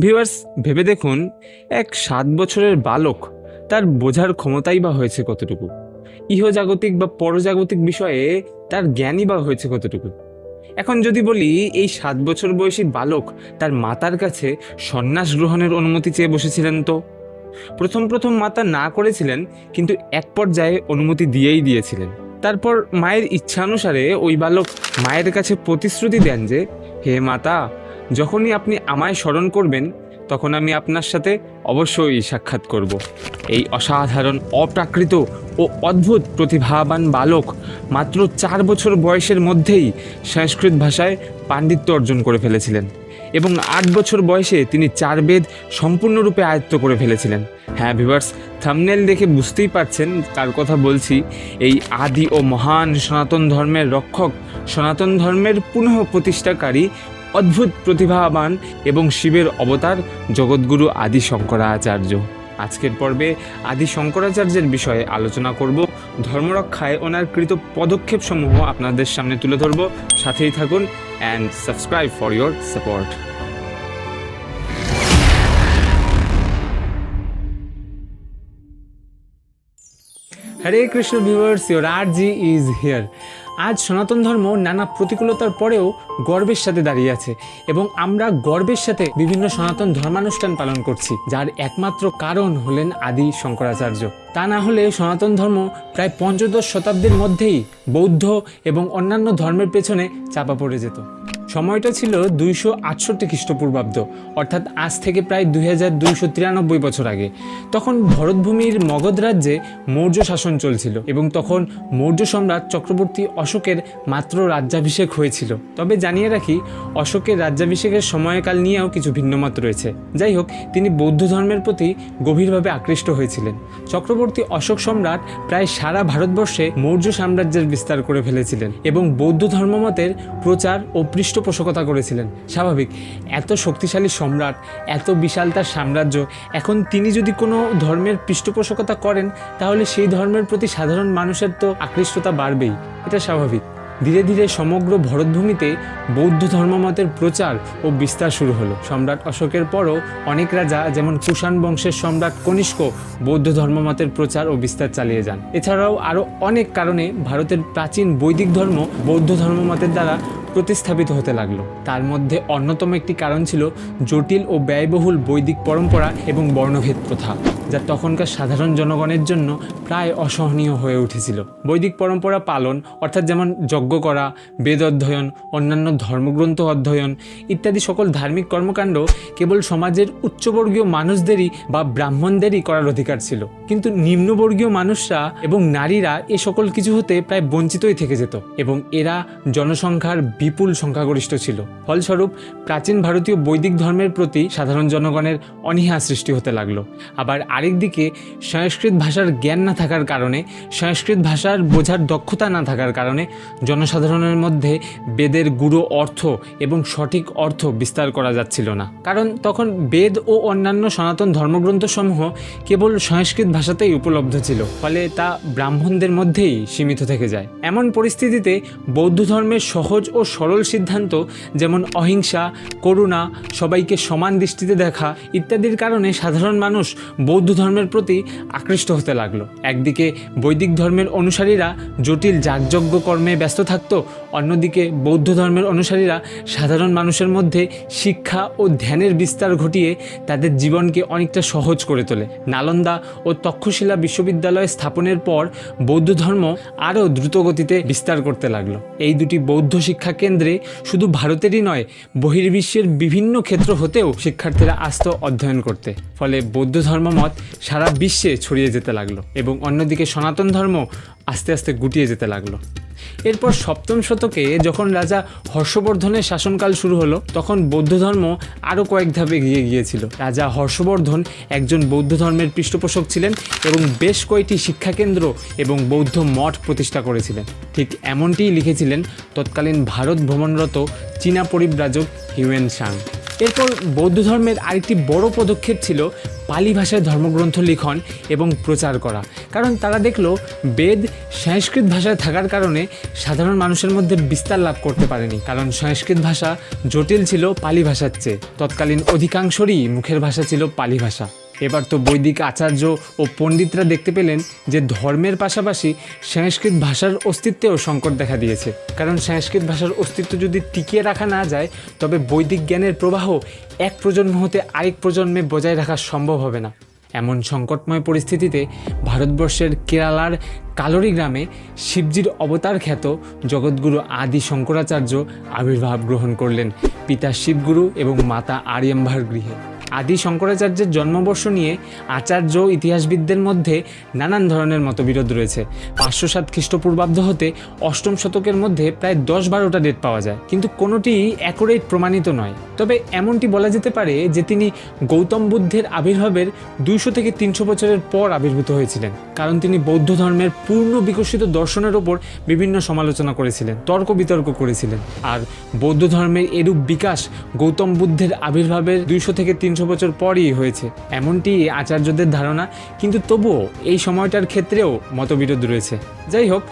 Viewers ভেবে দেখুন, এক সাত বছরের বালক, তার বোঝার ক্ষমতাই বা হয়েছে কতটুকু? ইহজাগতিক বা পরজাগতিক বিষয়ে তার জ্ঞানই বা হয়েছে কতটুকু? এখন যদি বলি, এই সাত বছর বয়সী বালক তার মাতার কাছে সন্ন্যাস গ্রহণের অনুমতি চেয়ে বসেছিলেন তো? প্রথম প্রথম মাতা না করেছিলেন, কিন্তু এক পর্যায়ে অনুমতি দিয়েই দিয়েছিলেন। তারপর মায়ের ইচ্ছানুসারে ওই বালক মায়ের কাছে প্রতিশ্রুতি দেন যে, হে মাতা যখনই আপনি আমায় স্মরণ করবেন, তখন আমি আপনার সাথে অবশ্যই সাক্ষাৎ করব। এই অসাধারণ, অপ্রাকৃত ও অদ্ভুত প্রতিভাবান বালক মাত্র চার বছর বয়সের মধ্যেই সংস্কৃত ভাষায় পাণ্ডিত্য অর্জন করে ফেলেছিলেন এবং আট বছর বয়সে তিনি চার বেদ সম্পূর্ণরূপে আয়ত্ত করে ফেলেছিলেন। হ্যাঁ ভিভার্স থামনেল দেখে বুঝতেই পারছেন কার কথা বলছি, এই আদি ও মহান সনাতন ধর্মের রক্ষক, সনাতন ধর্মের পুনঃ প্রতিষ্ঠাকারী অদ্ভুত প্রতিভাবান এবং শিবের অবতার জগৎগুরু আদি শঙ্করাচার্য আজকের পর্বে আদি শঙ্করাচার্যের বিষয়ে আলোচনা করব। ধর্মরক্ষায় ওনার কৃত পদক্ষেপসমূহ আপনাদের সামনে তুলে ধরব। সাথেই থাকুন and subscribe for your support Hare Krishna viewers your R G is here আজ সনাতন ধর্ম নানা প্রতিকূলতার পরেও গর্বের সাথে দাঁড়িয়ে আছে এবং আমরা গর্বের সাথে বিভিন্ন সনাতন ধর্মানুষ্ঠান পালন করছি, যার একমাত্র কারণ হলেন আদি শঙ্করাচার্য। তা না হলে সনাতন ধর্ম প্রায় পঞ্চদশ শতাব্দীর মধ্যেই বৌদ্ধ এবং অন্যান্য ধর্মের পেছনে চাপা পড়ে যেত। সময়টা ছিল দুইশো আটষট্টি খ্রিস্টপূর্বাব্দ, অর্থাৎ আজ থেকে প্রায় দুই হাজার দুইশো তিরানব্বই বছর আগে। তখন ভরতভূমির মগধ রাজ্যে মৌর্য শাসন চলছিল এবং তখন মৌর্য সম্রাট চক্রবর্তী অশোকের মাত্র রাজ্যাভিষেক হয়েছিল। তবে জানিয়ে রাখি, অশোকের রাজ্যাভিষেকের সময়কাল নিয়েও কিছু ভিন্নমত রয়েছে। যাই হোক, তিনি বৌদ্ধ ধর্মের প্রতি গভীরভাবে আকৃষ্ট হয়েছিলেন। চক্রবর্তী অশোক সম্রাট প্রায় সারা ভারতবর্ষে মৌর্য সাম্রাজ্যের বিস্তার করে ফেলেছিলেন এবং বৌদ্ধ ধর্মমতের প্রচার ও পৃষ্ঠপোষকতা করেছিলেন। স্বাভাবিক, এত শক্তিশালী সম্রাট, এত বিশাল তার সাম্রাজ্য, এখন তিনি যদি কোনো ধর্মের পৃষ্ঠপোষকতা করেন, তাহলে সেই ধর্মের প্রতি সাধারণ মানুষের তো আকৃষ্টতা বাড়বেই। এটা স্বাভাবিক। ধীরে ধীরে সমগ্র ভরতভূমিতে বৌদ্ধ ধর্মমতের প্রচার ও বিস্তার শুরু হলো। সম্রাট অশোকের পরও অনেক রাজা, যেমন কুষাণ বংশের সম্রাট কনিষ্ক, বৌদ্ধ ধর্মমতের প্রচার ও বিস্তার চালিয়ে যান। এছাড়াও আরও অনেক কারণে ভারতের প্রাচীন বৈদিক ধর্ম বৌদ্ধ ধর্মমতের দ্বারা প্রতিস্থাপিত হতে লাগল। তার মধ্যে অন্যতম একটি কারণ ছিল জটিল ও ব্যয়বহুল বৈদিক পরম্পরা এবং বর্ণভেদ প্রথা। যা তখনকার সাধারণ জনগণের জন্য প্রায় অসহনীয় হয়ে উঠেছিল। বৈদিক পরম্পরা পালন, অর্থাৎ যেমন যজ্ঞ করা, বেদ অধ্যয়ন, অন্যান্য ধর্মগ্রন্থ অধ্যয়ন ইত্যাদি সকল ধার্মিক কর্মকাণ্ড কেবল সমাজের উচ্চবর্গীয় মানুষদেরই বা ব্রাহ্মণদেরই করার অধিকার ছিল। কিন্তু নিম্নবর্গীয় মানুষরা এবং নারীরা এ সকল কিছু হতে প্রায় বঞ্চিতই থেকে যেত এবং এরা জনসংখ্যার বিপুল সংখ্যাগরিষ্ঠ ছিল। ফলস্বরূপ, প্রাচীন ভারতীয় বৈদিক ধর্মের প্রতি সাধারণ জনগণের অনীহা সৃষ্টি হতে লাগল। আবার আরেকদিকে সংস্কৃত ভাষার জ্ঞান না থাকার কারণে, সংস্কৃত ভাষার বোঝার দক্ষতা না থাকার কারণে জনসাধারণের মধ্যে বেদের গুরু অর্থ এবং সঠিক অর্থ বিস্তার করা যাচ্ছিল না। কারণ তখন বেদ ও অন্যান্য সনাতন ধর্মগ্রন্থসমূহ কেবল সংস্কৃত ভাষাতেই উপলব্ধ ছিল, ফলে তা ব্রাহ্মণদের মধ্যেই সীমিত থেকে যায়। এমন পরিস্থিতিতে বৌদ্ধ ধর্মের সহজ ও সরল সিদ্ধান্ত, যেমন অহিংসা, করুণা, সবাইকে সমান দৃষ্টিতে দেখা ইত্যাদির কারণে সাধারণ মানুষ বৌদ্ধ ধর্মের প্রতি আকৃষ্ট হতে লাগল। একদিকে বৈদিক ধর্মের অনুসারীরা জটিল যাগযজ্ঞ কর্মে ব্যস্ত থাকতো, অন্যদিকে বৌদ্ধ ধর্মের অনুসারীরা সাধারণ মানুষের মধ্যে শিক্ষা ও ধ্যানের বিস্তার ঘটিয়ে তাদের জীবনকে অনেকটা সহজ করে তোলে। নালন্দা ও তক্ষশিলা বিশ্ববিদ্যালয় স্থাপনের পর বৌদ্ধ ধর্ম আরও দ্রুতগতিতে বিস্তার করতে লাগল। এই দুটি বৌদ্ধ শিক্ষা কেন্দ্রে শুধু ভারতেরই নয়, বহির্বিশ্বের বিভিন্ন ক্ষেত্র হতেও শিক্ষার্থীরা আসত অধ্যয়ন করতে। ফলে বৌদ্ধ ধর্মমত সারা বিশ্বে ছড়িয়ে যেতে লাগল এবং অন্যদিকে সনাতন ধর্ম আস্তে আস্তে গুটিয়ে যেতে লাগল। এরপর সপ্তম শতকে যখন রাজা হর্ষবর্ধনের শাসনকাল শুরু হলো, তখন বৌদ্ধ ধর্ম আরও কয়েক ধাপে এগিয়ে গিয়েছিল। রাজা হর্ষবর্ধন একজন বৌদ্ধ ধর্মের পৃষ্ঠপোষক ছিলেন এবং বেশ কয়েকটি শিক্ষাকেন্দ্র এবং বৌদ্ধ মঠ প্রতিষ্ঠা করেছিলেন। ঠিক এমনটিই লিখেছিলেন তৎকালীন ভারত ভ্রমণরত চীনা পরিব্রাজক হিউয়েন সাং। এরপর বৌদ্ধ ধর্মের আরেকটি বড় পদক্ষেপ ছিল পালি ভাষায় ধর্মগ্রন্থ লিখন এবং প্রচার করা। কারণ তারা দেখল বেদ সংস্কৃত ভাষায় থাকার কারণে সাধারণ মানুষের মধ্যে বিস্তার লাভ করতে পারেনি। কারণ সংস্কৃত ভাষা জটিল ছিল পালি ভাষার চেয়ে। তৎকালীন অধিকাংশরই মুখের ভাষা ছিল পালি ভাষা। এবার তো বৈদিক আচার্য ও পণ্ডিতরা দেখতে পেলেন যে ধর্মের পাশাপাশি সংস্কৃত ভাষার অস্তিত্বেও সংকট দেখা দিয়েছে। কারণ সংস্কৃত ভাষার অস্তিত্ব যদি টিকিয়ে রাখা না যায়, তবে বৈদিক জ্ঞানের প্রবাহ এক প্রজন্ম হতে আরেক প্রজন্মে বজায় রাখা সম্ভব হবে না। এমন সংকটময় পরিস্থিতিতে ভারতবর্ষের কেরালার কালোরি গ্রামে শিবজির অবতার খ্যাত জগৎগুরু আদি শঙ্করাচার্য আবির্ভাব গ্রহণ করলেন পিতা শিবগুরু এবং মাতা আরিয়াম্ভার গৃহে। আদি শঙ্করাচার্যের জন্মবর্ষ নিয়ে আচার্য ইতিহাসবিদদের মধ্যে নানান ধরনের মতবিরোধ রয়েছে। পাঁচশো সাত খ্রিস্টপূর্বাব্দ হতে অষ্টম শতকের মধ্যে প্রায় দশ বারোটা ডেট পাওয়া যায়, কিন্তু কোনোটি অ্যাকুরেট প্রমাণিত নয়। তবে এমনটি বলা যেতে পারে যে তিনি গৌতম বুদ্ধের আবির্ভাবের দুইশো থেকে তিনশো বছরের পর আবির্ভূত হয়েছিলেন, কারণ তিনি বৌদ্ধ ধর্মের পূর্ণ বিকশিত দর্শনের ওপর বিভিন্ন সমালোচনা করেছিলেন, তর্ক বিতর্ক করেছিলেন। আর বৌদ্ধ ধর্মের এরূপ বিকাশ গৌতম বুদ্ধের আবির্ভাবের দুইশো থেকে তিনশো বছর পরই হয়েছে। এমনটি আচার্যদের ধারণা, কিন্তু তবুও এই সময়টার ক্ষেত্রেও মতবিরোধ রয়েছে। যাই হোক,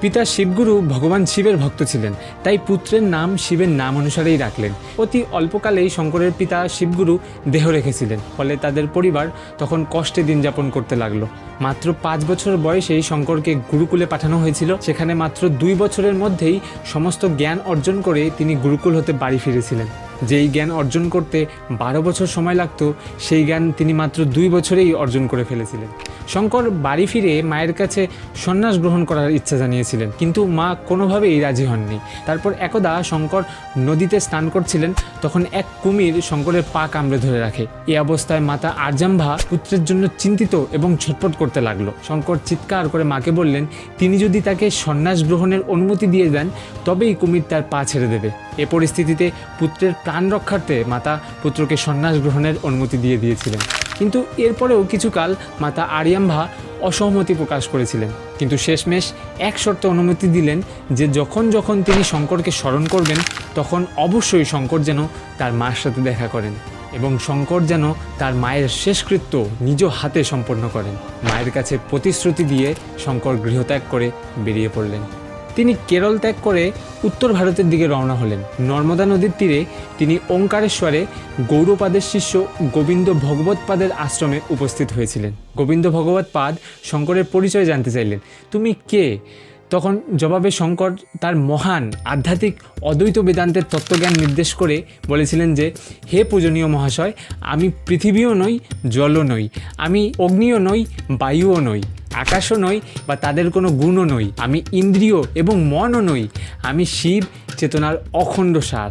পিতা শিবগুরু ভগবান শিবের ভক্ত ছিলেন, তাই পুত্রের নাম শিবের নাম অনুসারেই রাখলেন। অতি অল্পকালেই শঙ্করের পিতা শিবগুরু দেহ রেখেছিলেন, ফলে তাদের পরিবার তখন কষ্টে দিন যাপন করতে লাগল। মাত্র পাঁচ বছর বয়সেই শঙ্করকে গুরুকুলে পাঠানো হয়েছিল। সেখানে মাত্র দুই বছরের মধ্যেই সমস্ত জ্ঞান অর্জন করে তিনি গুরুকুল হতে বাড়ি ফিরেছিলেন। যেই জ্ঞান অর্জন করতে বারো বছর সময় লাগতো, সেই জ্ঞান তিনি মাত্র দুই বছরেই অর্জন করে ফেলেছিলেন। শঙ্কর বাড়ি ফিরে মায়ের কাছে সন্ন্যাস গ্রহণ করার ইচ্ছা জানিয়েছিলেন, কিন্তু মা কোনোভাবেই রাজি হননি। তারপর একদা শঙ্কর নদীতে স্নান করছিলেন, তখন এক কুমির শঙ্করের পা কামড়ে ধরে রাখে। এ অবস্থায় মাতা আরজাম্ভা পুত্রের জন্য চিন্তিত এবং ছটফট করতে লাগল। শঙ্কর চিৎকার করে মাকে বললেন, তিনি যদি তাকে সন্ন্যাস গ্রহণের অনুমতি দিয়ে দেন, তবেই কুমির তার পা ছেড়ে দেবে। এ পরিস্থিতিতে পুত্রের প্রাণ রক্ষার্থে মাতা পুত্রকে সন্ন্যাস গ্রহণের অনুমতি দিয়ে দিয়েছিলেন। কিন্তু এরপরেও কিছুকাল মাতা আরিয়াম্ভা অসহমতি প্রকাশ করেছিলেন। কিন্তু শেষমেশ এক শর্তে অনুমতি দিলেন যে যখন যখন তিনি শঙ্করকে স্মরণ করবেন, তখন অবশ্যই শঙ্কর যেন তার মার সাথে দেখা করেন এবং শঙ্কর যেন তার মায়ের শেষকৃত্য নিজ হাতে সম্পন্ন করেন। মায়ের কাছে প্রতিশ্রুতি দিয়ে শঙ্কর গৃহত্যাগ করে বেরিয়ে পড়লেন। তিনি কেরল ত্যাগ করে উত্তর ভারতের দিকে রওনা হলেন। নর্মদা নদীর তীরে তিনি ওঙ্কারেশ্বরে গৌরপাদের শিষ্য গোবিন্দ ভগবৎপাদের আশ্রমে উপস্থিত হয়েছিলেন। গোবিন্দ ভগবৎপাদ শঙ্করের পরিচয় জানতে চাইলেন। তুমি কে? তখন জবাবে শঙ্কর তার মহান, আধ্যাত্মিক, অদ্বৈত বেদান্তের তত্ত্বজ্ঞান নির্দেশ করে বলেছিলেন যে, হে পূজনীয় মহাশয়, আমি পৃথিবীও নই, জলও নই, আমি অগ্নিও নই, বায়ুও নই। আকাশও নই বা তাদের কোনো গুণও নই। আমি ইন্দ্রিয় এবং মনও নই। আমি শিব, চেতনার অখণ্ড সার।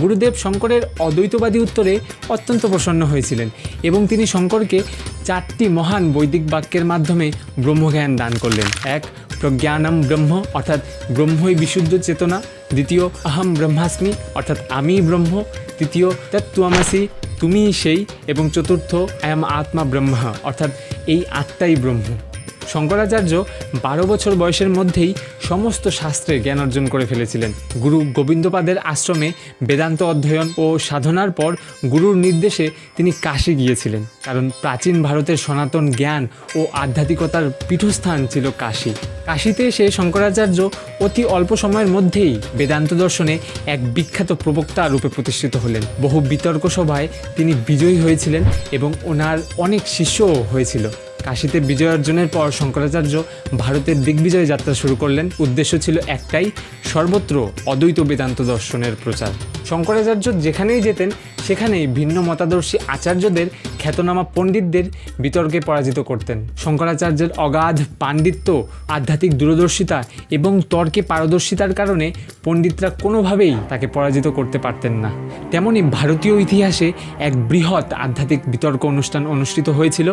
গুরুদেব শঙ্করের অদ্বৈতবাদী উত্তরে অত্যন্ত প্রসন্ন হয়েছিলেন এবং তিনি শঙ্করকে চারটি মহান বৈদিক বাক্যের মাধ্যমে ব্রহ্মজ্ঞান দান করলেন। এক, প্রজ্ঞানম ব্রহ্ম, অর্থাৎ ব্রহ্মই বিশুদ্ধ চেতনা। দ্বিতীয় আহম ব্রহ্মাস্মি, অর্থাৎ আমি ব্রহ্ম। তৃতীয়, তত্ত্বমাসি, তুমিই সেই। এবং চতুর্থ আয়াম আত্মা ব্রহ্মা। অর্থাৎ এই আত্মাই ব্রহ্ম। শঙ্করাচার্য বারো বছর বয়সের মধ্যেই সমস্ত শাস্ত্রের জ্ঞান অর্জন করে ফেলেছিলেন। গুরু গোবিন্দপাদের আশ্রমে বেদান্ত অধ্যয়ন ও সাধনার পর গুরুর নির্দেশে তিনি কাশি গিয়েছিলেন। কারণ প্রাচীন ভারতের সনাতন জ্ঞান ও আধ্যাত্মিকতার পীঠস্থান ছিল কাশী। কাশীতে এসে শঙ্করাচার্য অতি অল্প সময়ের মধ্যেই বেদান্ত দর্শনে এক বিখ্যাত প্রবক্তা রূপে প্রতিষ্ঠিত হলেন। বহু বিতর্ক সভায় তিনি বিজয়ী হয়েছিলেন এবং ওনার অনেক শিষ্যও হয়েছিল। কাশীতে বিজয় অর্জনের পর শঙ্করাচার্য ভারতের দিগ্বিজয় যাত্রা শুরু করলেন। উদ্দেশ্য ছিল একটাই, সর্বত্র অদ্বৈত বেদান্ত দর্শনের প্রচার। শঙ্করাচার্য যেখানেই যেতেন সেখানেই ভিন্ন মতাদর্শী আচার্যদের খ্যাতনামা পণ্ডিতদের বিতর্কে পরাজিত করতেন। শঙ্করাচার্যের অগাধ পাণ্ডিত্য, আধ্যাত্মিক দূরদর্শিতা এবং তর্কে পারদর্শিতার কারণে পণ্ডিতরা কোনোভাবেই তাকে পরাজিত করতে পারতেন না। তেমনি ভারতীয় ইতিহাসে এক বৃহৎ আধ্যাত্মিক বিতর্ক অনুষ্ঠান অনুষ্ঠিত হয়েছিল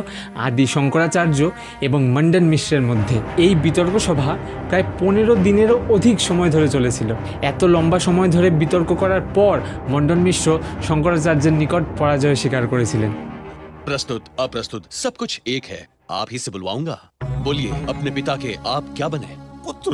আদি শঙ্করাচার্য এবং মন্ডন মিশ্রের মধ্যে। এই বিতর্ক সভা প্রায় পনেরো দিনেরও অধিক সময় ধরে চলেছিল। এত লম্বা সময় ধরে বিতর্ক করার পর মন্ডন মিশ্র শঙ্করাচার্যের নিকট পরাজয় স্বীকার করেছিলেন प्रस्तुत अप्रस्तुत सब कुछ एक है आप ही से बुलवाऊंगा बोलिए अपने पिता के आप क्या बने पुत्र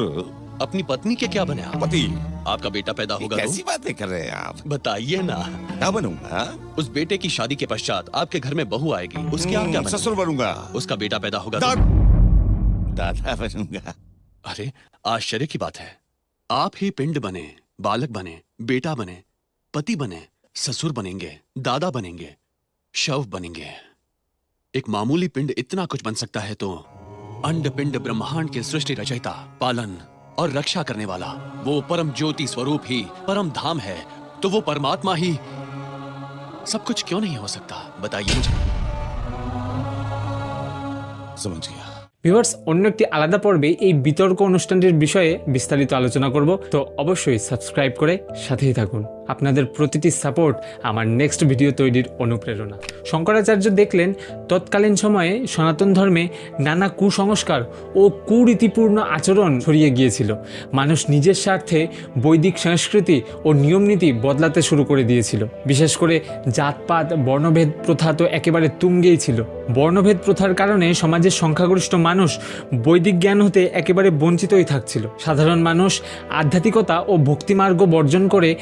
अपनी पत्नी के क्या बने आप पति आपका बेटा पैदा ये होगा कैसी तो बातें कर रहे हैं आप बताइए ना क्या बनूंगा हाँ? उस बेटे की शादी के पश्चात आपके घर में बहू आएगी उसके आप क्या हम्म, बनेंगे? ससुर बनूंगा उसका बेटा पैदा होगा दाद तो दादा बनूंगा अरे आश्चर्य की बात है आप ही पिंड बने बालक बने बेटा बने पति बने ससुर बनेंगे दादा बनेंगे शव बनेंगे एक मामूली पिंड इतना कुछ बन सकता है तो अंड पिंड ब्रह्मांड के सृष्टि रचयिता पालन और रक्षा करने वाला वो परम ज्योति स्वरूप ही परम धाम है तो वो परमात्मा ही सब कुछ क्यों नहीं हो सकता बताइए मुझे समझ गया ভিউয়ার্স অন্য একটি আলাদা পর্বে এই বিতর্ক অনুষ্ঠানটির বিষয়ে বিস্তারিত আলোচনা করব তো অবশ্যই সাবস্ক্রাইব করে সাথেই থাকুন আপনাদের প্রতিটি সাপোর্ট আমার নেক্সট ভিডিও তৈরির অনুপ্রেরণা। শঙ্করাচার্য দেখলেন, তৎকালীন সময়ে সনাতন ধর্মে নানা কুসংস্কার ও কুরীতিপূর্ণ আচরণ ছড়িয়ে গিয়েছিল। মানুষ নিজের স্বার্থে বৈদিক সংস্কৃতি ও নিয়মনীতি বদলাতে শুরু করে দিয়েছিল। বিশেষ করে জাতপাত, বর্ণভেদ প্রথা তো একেবারে তুঙ্গেই ছিল। বর্ণভেদ প্রথার কারণে সমাজের সংখ্যাগরিষ্ঠ মানুষ বৈদিক জ্ঞান হতে একেবারে বঞ্চিতই থাকছিল। সাধারণ মানুষ আধ্যাত্মিকতা ও ভক্তিমার্গ বর্জন করে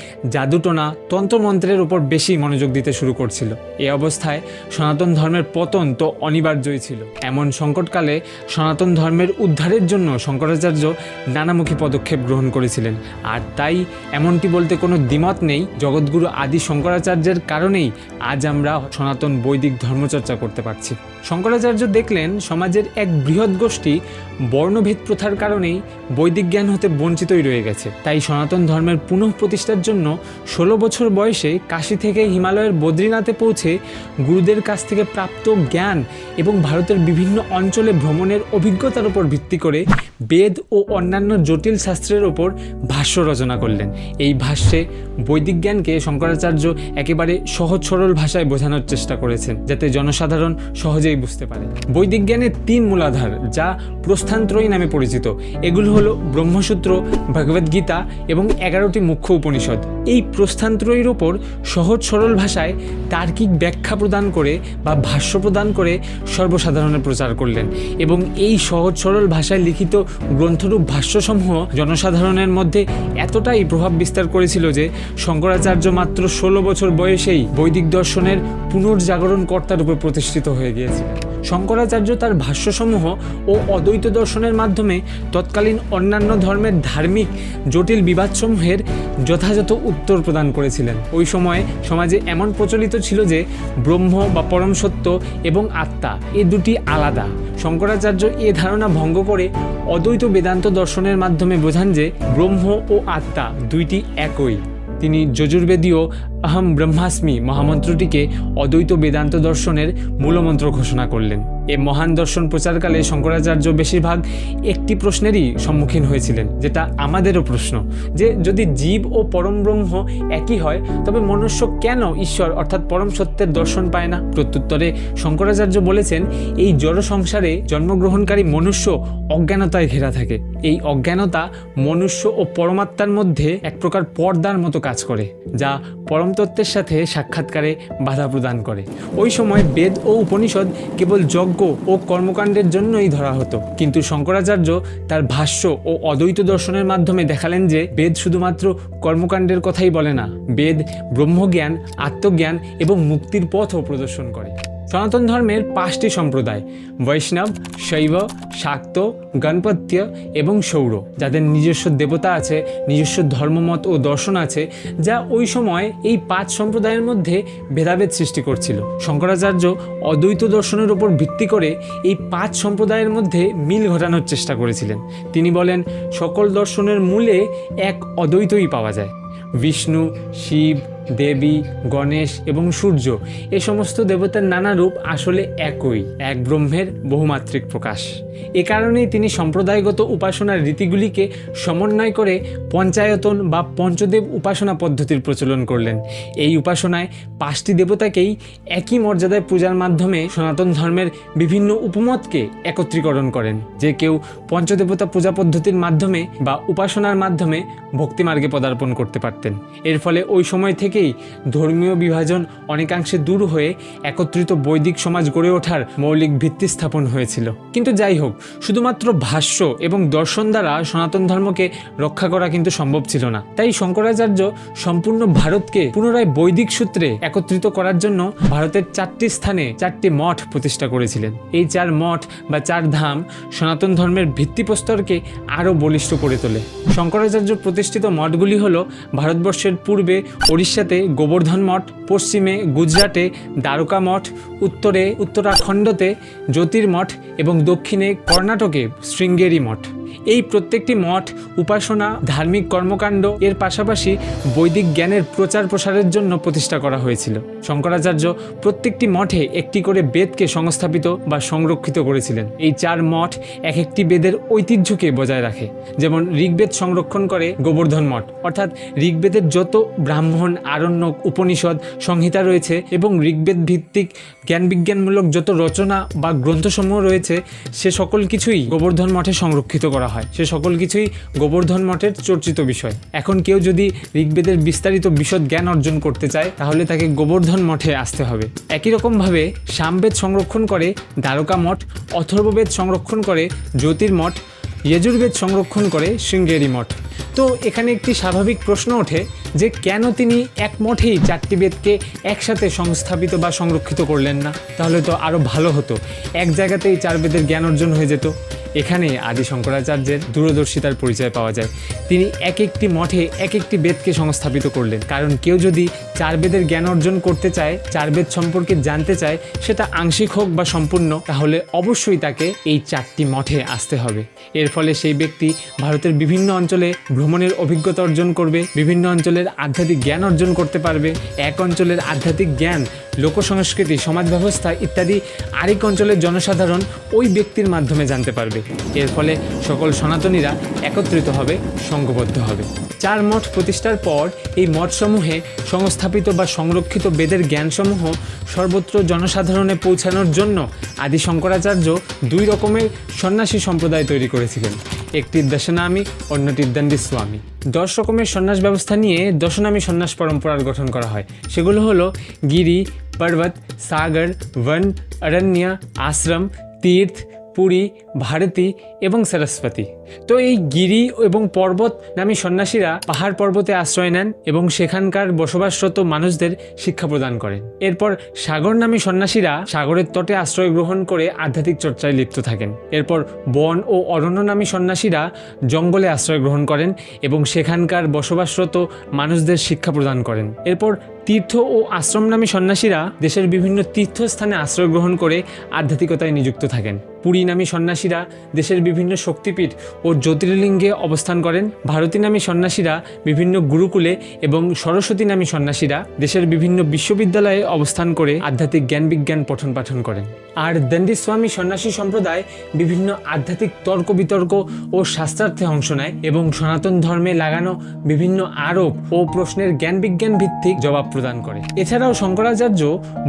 জাদুটোনা তন্ত্রমন্ত্রের উপর বেশি মনোযোগ দিতে শুরু করছিল। এ অবস্থায় সনাতন ধর্মের পতন তো অনিবার্যই ছিল। এমন সংকটকালে সনাতন ধর্মের উদ্ধারের জন্য শঙ্করাচার্য নানামুখী পদক্ষেপ গ্রহণ করেছিলেন। আর তাই এমনটি বলতে কোনো দ্বিমত নেই, জগৎগুরু আদি শঙ্করাচার্যের কারণেই আজ আমরা সনাতন বৈদিক ধর্মচর্চা করতে পারছি। শঙ্করাচার্য দেখলেন সমাজের এক বৃহৎ গোষ্ঠী বর্ণভেদ প্রথার কারণেই বৈদিক জ্ঞান হতে বঞ্চিতই রয়ে গেছে। তাই সনাতন ধর্মের পুনঃ প্রতিষ্ঠার জন্য ষোলো বছর বয়সে কাশী থেকে হিমালয়ের বদ্রীনাথে পৌঁছে গুরুদের কাছ থেকে প্রাপ্ত জ্ঞান এবং ভারতের বিভিন্ন অঞ্চলে ভ্রমণের অভিজ্ঞতার উপর ভিত্তি করে বেদ ও অন্যান্য জটিল শাস্ত্রের ওপর ভাষ্য রচনা করলেন। এই ভাষ্যে বৈদিক জ্ঞানকে শঙ্করাচার্য একেবারে সহজ সরল ভাষায় বোঝানোর চেষ্টা করেছেন, যাতে জনসাধারণ সহজেই বুঝতে পারে। বৈদিক জ্ঞানের তিন মূলাধার, যা প্রস্থানত্রয়ী নামে পরিচিত। এগুলো হলো ব্রহ্মসূত্র, ভগবদ্গীতা এবং এগারোটি মুখ্য উপনিষদ। এই প্রস্থানত্রয়ীর ওপর সহজ সরল ভাষায় তার্কিক ব্যাখ্যা প্রদান করে বা ভাষ্য প্রদান করে সর্বসাধারণের প্রচার করলেন এবং এই সহজ সরল ভাষায় লিখিত গ্রন্থরূপ ভাষ্যসমূহ জনসাধারণের মধ্যে এতটাই প্রভাব বিস্তার করেছিল যে শঙ্করাচার্য মাত্র ষোলো বছর বয়সেই বৈদিক দর্শনের পুনর্জাগরণ কর্তার রূপে প্রতিষ্ঠিত হয়ে শঙ্করাচার্য তার ভাষ্যসমূহ ও অদ্বৈত দর্শনের মাধ্যমে তৎকালীন অন্যান্য ধর্মের ধার্মিক জটিল বিবাদসমূহের যথাযথ উত্তর প্রদান করেছিলেন। ওই সময়ে সমাজে এমন প্রচলিত ছিল যে ব্রহ্ম বা পরম সত্য এবং আত্মা এ দুটি আলাদা। শঙ্করাচার্য এ ধারণা ভঙ্গ করে অদ্বৈত বেদান্ত দর্শনের মাধ্যমে বোঝান যে ব্রহ্ম ও আত্মা দুইটি একই। তিনি যজুর্বেদীয় আহম ব্রহ্মাস্মি মহামন্ত্রটিকে অদ্বৈত বেদান্ত দর্শনের মূলমন্ত্র ঘোষণা করলেন। এ মহান দর্শন প্রচারকালে শঙ্করাচার্য বেশিরভাগ একটি প্রশ্নেরই সম্মুখীন হয়েছিলেন, যেটা আমাদেরও প্রশ্ন, যে যদি জীব ও পরম ব্রহ্ম একই হয়, তবে মনুষ্য কেন ঈশ্বর অর্থাৎ পরম সত্যের দর্শন পায় না? প্রত্যুত্তরে শঙ্করাচার্য বলেছেন, এই জড় সংসারে জন্মগ্রহণকারী মনুষ্য অজ্ঞানতায় ঘেরা থাকে। এই অজ্ঞানতা মনুষ্য ও পরমাত্মার মধ্যে এক প্রকার পর্দার মতো কাজ করে, যা পরমতত্ত্বের সাথে সাক্ষাৎকারে বাধা প্রদান করে। ওই সময় বেদ ও উপনিষদ কেবল যজ্ঞ ও কর্মকাণ্ডের জন্যই ধরা হতো। কিন্তু শঙ্করাচার্য তার ভাষ্য ও অদ্বৈত দর্শনের মাধ্যমে দেখালেন যে, বেদ শুধুমাত্র কর্মকাণ্ডের কথাই বলে না। বেদ ব্রহ্মজ্ঞান, আত্মজ্ঞান এবং মুক্তির পথও প্রদর্শন করে। সনাতন ধর্মের পাঁচটি সম্প্রদায়, বৈষ্ণব, শৈব, শাক্ত, গণপত্য এবং সৌর, যাদের নিজস্ব দেবতা আছে, নিজস্ব ধর্মমত ও দর্শন আছে, যা ওই সময় এই পাঁচ সম্প্রদায়ের মধ্যে ভেদাভেদ সৃষ্টি করছিল। শঙ্করাচার্য অদ্বৈত দর্শনের উপর ভিত্তি করে এই পাঁচ সম্প্রদায়ের মধ্যে মিল ঘটানোর চেষ্টা করেছিলেন। তিনি বলেন, সকল দর্শনের মূলে এক অদ্বৈতই পাওয়া যায়। বিষ্ণু, শিব দেবী, গণেশ এবং সূর্য, এ সমস্ত দেবতার নানা রূপ আসলে একই, এক ব্রহ্মের বহুমাত্রিক প্রকাশ। এ কারণেই তিনি সম্প্রদায়গত উপাসনার রীতিগুলিকে সমন্বয় করে পঞ্চায়তন বা পঞ্চদেব উপাসনা পদ্ধতির প্রচলন করলেন। এই উপাসনায় পাঁচটি দেবতাকেই একই মর্যাদায় পূজার মাধ্যমে সনাতন ধর্মের বিভিন্ন উপমতকে একত্রীকরণ করেন, যে কেউ পঞ্চদেবতা পূজা পদ্ধতির মাধ্যমে বা উপাসনার মাধ্যমে ভক্তিমার্গে পদার্পণ করতে পারতেন। এর ফলে ওই সময় থেকে থেকেই ধর্মীয় বিভাজন অনেকাংশে দূর হয়ে একত্রিত বৈদিক সমাজ গড়ে ওঠার মৌলিক ভিত্তি স্থাপন হয়েছিল। কিন্তু যাই হোক, শুধুমাত্র ভাষ্য এবং দর্শন দ্বারা সনাতন ধর্মকে রক্ষা করা কিন্তু সম্ভব ছিল না। তাই শঙ্করাচার্য সম্পূর্ণ ভারতকে পুনরায় বৈদিক সূত্রে একত্রিত করার জন্য ভারতের চারটি স্থানে চারটি মঠ প্রতিষ্ঠা করেছিলেন। এই চার মঠ বা চার ধাম সনাতন ধর্মের ভিত্তিপ্রস্তরকে আরও বলিষ্ঠ করে তোলে। শঙ্করাচার্য প্রতিষ্ঠিত মঠগুলি হল ভারতবর্ষের পূর্বে ওড়িশাতে গোবর্ধন মঠ, পশ্চিমে গুজরাটে দ্বারকা মঠ, উত্তরে উত্তরাখণ্ডতে জ্যোতির্মঠ এবং দক্ষিণে কর্ণাটকে শৃঙ্গেরি মঠ। এই প্রত্যেকটি মঠ, উপাসনা, ধার্মিক কর্মকাণ্ড, এর পাশাপাশি বৈদিক জ্ঞানের প্রচার প্রসারের জন্য প্রতিষ্ঠা করা হয়েছিল। শঙ্করাচার্য প্রত্যেকটি মঠে একটি করে বেদকে সংস্থাপিত বা সংরক্ষিত করেছিলেন। এই চার মঠ এক একটি বেদের ঐতিহ্যকে বজায় রাখে। যেমন ঋগ্বেদ সংরক্ষণ করে গোবর্ধন মঠ, অর্থাৎ ঋগ্বেদের যত ব্রাহ্মণ আরণ্যক উপনিষদ সংহিতা রয়েছে এবং ঋগ্বেদ ভিত্তিক জ্ঞান বিজ্ঞানমূলক যত রচনা বা গ্রন্থসমূহ রয়েছে, সে সকল কিছুই গোবর্ধন মঠে সংরক্ষিত করা হয়। সে সকল কিছুই গোবর্ধন মঠের চর্চিত বিষয়। এখন কেউ যদি ঋগ্বেদের বিস্তারিত বিশদ জ্ঞান অর্জন করতে চায়, তাহলে তাকে গোবর্ধন মঠে আসতে হবে। একই রকমভাবে সামবেদ সংরক্ষণ করে, দ্বারকা মঠ, অথর্ববেদ সংরক্ষণ করে, জ্যোতির্মঠ যজুর্বেদ সংরক্ষণ করে শৃঙ্গেরি মঠ। তো এখানে একটি স্বাভাবিক প্রশ্ন ওঠে যে কেন তিনি এক মঠেই চারটি বেদকে একসাথে সংস্থাপিত বা সংরক্ষিত করলেন না? তাহলে তো আরও ভালো হতো। এক জায়গাতেই চার বেদের জ্ঞান অর্জন হয়ে যেত। এখানে আদি শঙ্করাচার্যের দূরদর্শিতার পরিচয় পাওয়া যায়। তিনি এক একটি মঠে এক একটি বেদকে সংস্থাপিত করলেন। কারণ কেউ যদি চার বেদের জ্ঞান অর্জন করতে চায়, চার বেদ সম্পর্কে জানতে চায়, সেটা আংশিক হোক বা সম্পূর্ণ, তাহলে অবশ্যই তাকে এই চারটি মঠে আসতে হবে। এর ফলে সেই ব্যক্তি ভারতের বিভিন্ন অঞ্চলে ভ্রমণের অভিজ্ঞতা অর্জন করবে, বিভিন্ন অঞ্চলের আধ্যাত্মিক জ্ঞান অর্জন করতে পারবে। এক অঞ্চলের আধ্যাত্মিক জ্ঞান লোক সংস্কৃতি সমাজ ব্যবস্থা ইত্যাদি আরেক অঞ্চলের জনসাধারণ ওই ব্যক্তির মাধ্যমে জানতে পারবে। এর ফলে সকল সনাতনীরা একত্রিত হবে, সংঘবদ্ধ হবে। চার মঠ প্রতিষ্ঠার পর এই মঠসমূহে সংস্থাপিত বা সংরক্ষিত বেদের জ্ঞানসমূহ সর্বত্র জনসাধারণে পৌঁছানোর জন্য আদি শঙ্করাচার্য দুই রকমের সন্ন্যাসী সম্প্রদায় তৈরি করেছিলেন। একটি দশনামী, অন্যটি দণ্ডী স্বামী দশ রকমের সন্ন্যাস ব্যবস্থা নিয়ে দশনামী সন্ন্যাস পরম্পরার গঠন করা হয়। সেগুলো হলো গিরি পর্বত সাগর বন অরণ্য আশ্রম তীর্থ পুরী ভারতী এবং সরস্বতী তো এই গিরি এবং পর্বত নামী সন্ন্যাসীরা পাহাড় পর্বতে আশ্রয় নেন এবং সেখানকার বসবাসরত মানুষদের শিক্ষা প্রদান করেন। এরপর সাগর নামী সন্ন্যাসীরা সাগরের তটে আশ্রয় গ্রহণ করে আধ্যাত্মিক চর্চায় লিপ্ত থাকেন। এরপর বন ও অরণ্য নামী সন্ন্যাসীরা জঙ্গলে আশ্রয় গ্রহণ করেন এবং সেখানকার বসবাসরত মানুষদের শিক্ষা প্রদান করেন। এরপর তীর্থ ও আশ্রম নামে সন্ন্যাসীরা দেশের বিভিন্ন তীর্থস্থানে আশ্রয় গ্রহণ করে আধ্যাত্মিকতায় নিযুক্ত থাকেন। পুরী নামী সন্ন্যাসীরা দেশের বিভিন্ন শক্তিপীঠ ও জ্যোতির্লিঙ্গে অবস্থান করেন। ভারতী নামী সন্ন্যাসীরা বিভিন্ন গুরুকুলে এবং সরস্বতী নামী সন্ন্যাসীরা দেশের বিভিন্ন বিশ্ববিদ্যালয়ে অবস্থান করে আধ্যাত্মিক জ্ঞান বিজ্ঞান পঠন পাঠন করেন। আর দণ্ডিস্বামী সন্ন্যাসী সম্প্রদায় বিভিন্ন আধ্যাত্মিক তর্ক বিতর্ক ও শাস্ত্রার্থে অংশ নেয় এবং সনাতন ধর্মে লাগানো বিভিন্ন আরোপ ও প্রশ্নের জ্ঞান বিজ্ঞান ভিত্তিক জবাব প্রদান করে। এছাড়াও শঙ্করাচার্য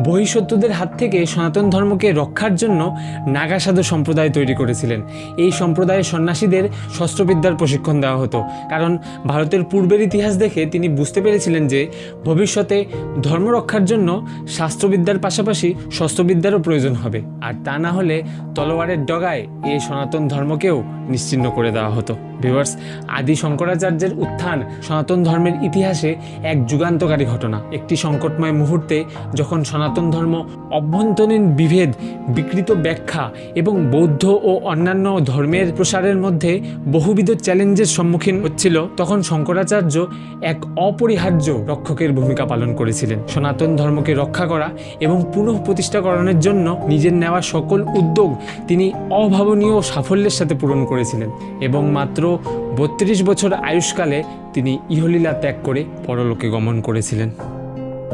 বহিঃশত্রুদের হাত থেকে সনাতন ধর্মকে রক্ষার জন্য নাগা সম্প্রদায় তৈরি করেছিলেন। এই সম্প্রদায়ের সন্ন্যাসীদের শস্ত্রবিদ্যার প্রশিক্ষণ দেওয়া হতো। কারণ ভারতের পূর্বের ইতিহাস দেখে তিনি বুঝতে পেরেছিলেন যে, ভবিষ্যতে ধর্ম রক্ষার জন্য শাস্ত্রবিদ্যার পাশাপাশি শস্ত্রবিদ্যারও প্রয়োজন হবে। আর তা না হলে তলোয়ারের ডগায় এই সনাতন ধর্মকেও নিশ্চিহ্ন করে দেওয়া হতো। ভিভার্স আদি শঙ্করাচার্যের উত্থান সনাতন ধর্মের ইতিহাসে এক যুগান্তকারী ঘটনা। একটি সংকটময় মুহূর্তে যখন সনাতন ধর্ম অভ্যন্তরীণ বিভেদ, বিকৃত ব্যাখ্যা এবং বৌদ্ধ ও অন্যান্য ধর্মের প্রসারের মধ্যে বহুবিধ চ্যালেঞ্জের সম্মুখীন হচ্ছিল তখন শঙ্করাচার্য এক অপরিহার্য রক্ষকের ভূমিকা পালন করেছিলেন। সনাতন ধর্মকে রক্ষা করা এবং পুনঃ প্রতিষ্ঠাকরণের জন্য নিজের নেওয়া সকল উদ্যোগ তিনি অভাবনীয় সাফল্যের সাথে পূরণ করেছিলেন এবং মাত্র বত্রিশ বছর আয়ুষ্কালে তিনি ইহলীলা ত্যাগ করে পরলোকে গমন করেছিলেন।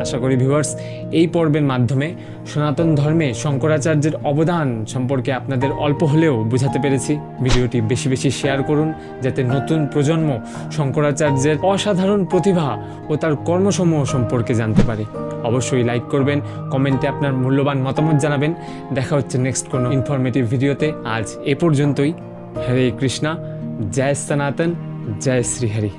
আশা করি ভিউয়ার্স এই পর্বের মাধ্যমে সনাতন ধর্মে শঙ্করাচার্যের অবদান সম্পর্কে আপনাদের অল্প হলেও বোঝাতে পেরেছি। ভিডিওটি বেশি বেশি শেয়ার করুন, যাতে নতুন প্রজন্ম শঙ্করাচার্যের অসাধারণ প্রতিভা ও তার কর্মসমূহ সম্পর্কে জানতে পারে। অবশ্যই লাইক করবেন কমেন্টে আপনার মূল্যবান মতামত জানাবেন। দেখা হচ্ছে নেক্সট কোনো ইনফরমেটিভ ভিডিওতে আজ এ পর্যন্তই। হরে কৃষ্ণা, জয় সনাতন, জয় শ্রীহরি।